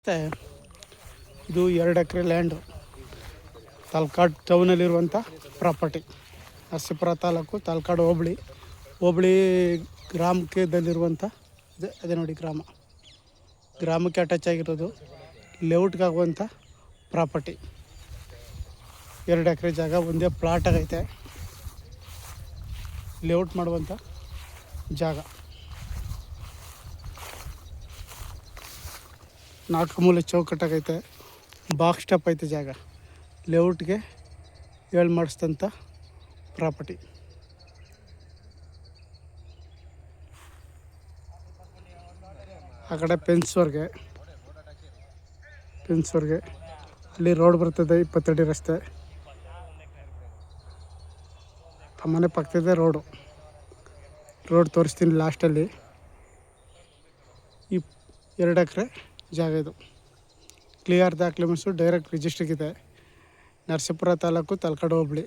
ಮತ್ತು ಇದು ಎರಡು ಎಕರೆ ಲ್ಯಾಂಡು ತಲಕಾಡು ಟೌನಲ್ಲಿರುವಂಥ ಪ್ರಾಪರ್ಟಿ ನರಸೀಪುರ ತಾಲೂಕು ತಲಕಾಡು ಹೋಬಳಿ. ಹೋಬಳಿ ಗ್ರಾಮಕ್ಕೆದಲ್ಲಿರುವಂಥ ಇದೆ, ಅದೇ ನೋಡಿ ಗ್ರಾಮ. ಗ್ರಾಮಕ್ಕೆ ಅಟ್ಯಾಚ್ ಆಗಿರೋದು ಲೇಔಟ್ಗೆ ಆಗುವಂಥ ಪ್ರಾಪರ್ಟಿ ಎರಡು ಎಕರೆ ಜಾಗ, ಒಂದೇ ಪ್ಲಾಟ್ ಆಗೈತೆ. ಲೇಔಟ್ ಮಾಡುವಂಥ ಜಾಗ. ನಾಲ್ಕು ಮೂಲೆ ಚೌಕಟ್ಟಾಗೈತೆ ಬಾಕ್ಸ್ ಸ್ಟೆಪ್ ಐತೆ ಜಾಗ. ಲೇಔಟ್ಗೆ ಏಳು ಮಾಡಿಸಿದಂಥ ಪ್ರಾಪರ್ಟಿ ಆ ಕಡೆ ಪೆನ್ಸ್ವರ್ಗೆ ಪೆನ್ಸ್ವರ್ಗೆ ಅಲ್ಲಿ ರೋಡ್ ಬರ್ತದೆ ಇಪ್ಪತ್ತಡಿ ರಸ್ತೆ. ತಮ್ಮನೆ ಮನೆ ಪಕ್ಕದ ರೋಡು ರೋಡ್ ತೋರಿಸ್ತೀನಿ ಲಾಸ್ಟಲ್ಲಿ ಇಪ್ ಎರಡು ಎಕರೆ ಜಾಗ ಇದು. ಕ್ಲಿಯರ್ ಡಾಕ್ಯುಮೆಂಟ್ಸು ಡೈರೆಕ್ಟ್ ರಿಜಿಸ್ಟ್ರಿಗಿದೆ ನರಸೀಪುರ ತಾಲೂಕು ತಲಕಾಡು ಹೋಬಳಿ,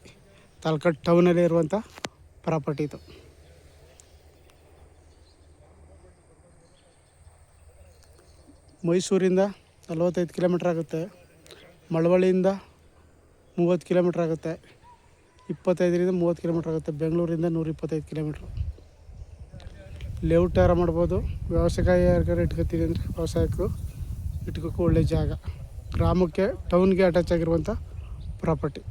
ತಲಕಾಡು ಟೌನಲ್ಲಿ ಇರುವಂಥ ಪ್ರಾಪರ್ಟಿ ಇದು. ಮೈಸೂರಿಂದ ನಲವತ್ತೈದು ಕಿಲೋಮೀಟ್ರ್ ಆಗುತ್ತೆ. ಮಳವಳ್ಳಿಯಿಂದ ಮೂವತ್ತು ಕಿಲೋಮೀಟ್ರ್ ಆಗುತ್ತೆ. ಇಪ್ಪತ್ತೈದರಿಂದ ಮೂವತ್ತು ಕಿಲೋಮೀಟ್ರ್ ಆಗುತ್ತೆ. ಬೆಂಗಳೂರಿಂದ ನೂರ ಇಪ್ಪತ್ತೈದು ಕಿಲೋಮೀಟ್ರ್ ಲೇಔಟ್ ಯಾರ ಮಾಡ್ಬೋದು? ವ್ಯವಸಾಯ ಯಾರಿಗಾರು ಇಟ್ಕೊತೀವಿ ಅಂದರೆ ವ್ಯವಸಾಯಕ್ಕೂ ಇಟ್ಕೋಕ್ಕೂ ಒಳ್ಳೆ ಜಾಗ. ಗ್ರಾಮಕ್ಕೆ ಟೌನ್ಗೆ ಅಟ್ಯಾಚ್ ಆಗಿರುವಂಥ ಪ್ರಾಪರ್ಟಿ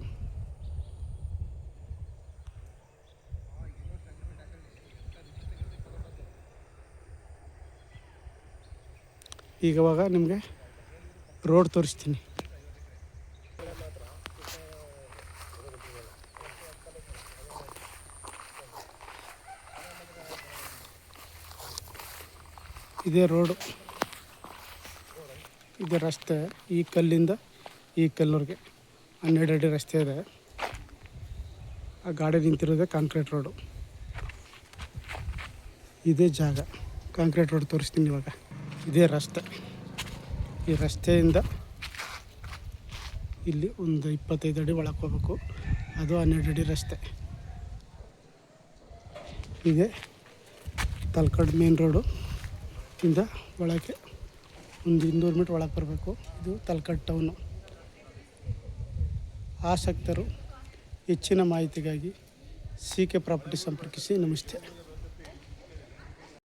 ಈಗವಾಗ ನಿಮಗೆ ರೋಡ್ ತೋರಿಸ್ತೀನಿ. ಇದೇ ರೋಡು ಇದೆ ರಸ್ತೆ ಈ ಕಲ್ಲಿಂದ ಈ ಕಲ್ಲೂರಿಗೆ. ಹನ್ನೆರಡು ಅಡಿ ರಸ್ತೆ ಇದೆ. ಆ ಗಾಡಿ ನಿಂತಿರೋದೇ ಕಾಂಕ್ರೀಟ್ ರೋಡು. ಇದೇ ಜಾಗ. ಕಾಂಕ್ರೀಟ್ ರೋಡ್ ತೋರಿಸ್ತೀನಿ ಇವಾಗ. ಇದೇ ರಸ್ತೆ. ಈ ರಸ್ತೆಯಿಂದ ಇಲ್ಲಿ ಒಂದು ಇಪ್ಪತ್ತೈದು ಅಡಿ ಒಳಗೆ ಹೋಗ್ಬೇಕು. ಅದು ಹನ್ನೆರಡು ಅಡಿ ರಸ್ತೆ. ಇದೆ ತಲ್ಕಡ್ ಮೇನ್ ರೋಡು ಇಂದ ಒಳಗೆ ಒಂದು ಇನ್ನೂರು ಮೀಟ್ರ್ ಒಳಗೆ ಬರಬೇಕು. ಇದು ತಲಕಟ್ ಟೌನು. ಆಸಕ್ತರು ಹೆಚ್ಚಿನ ಮಾಹಿತಿಗಾಗಿ ಸಿ ಕೆ ಪ್ರಾಪರ್ಟಿ ಸಂಪರ್ಕಿಸಿ. ನಮಸ್ತೆ.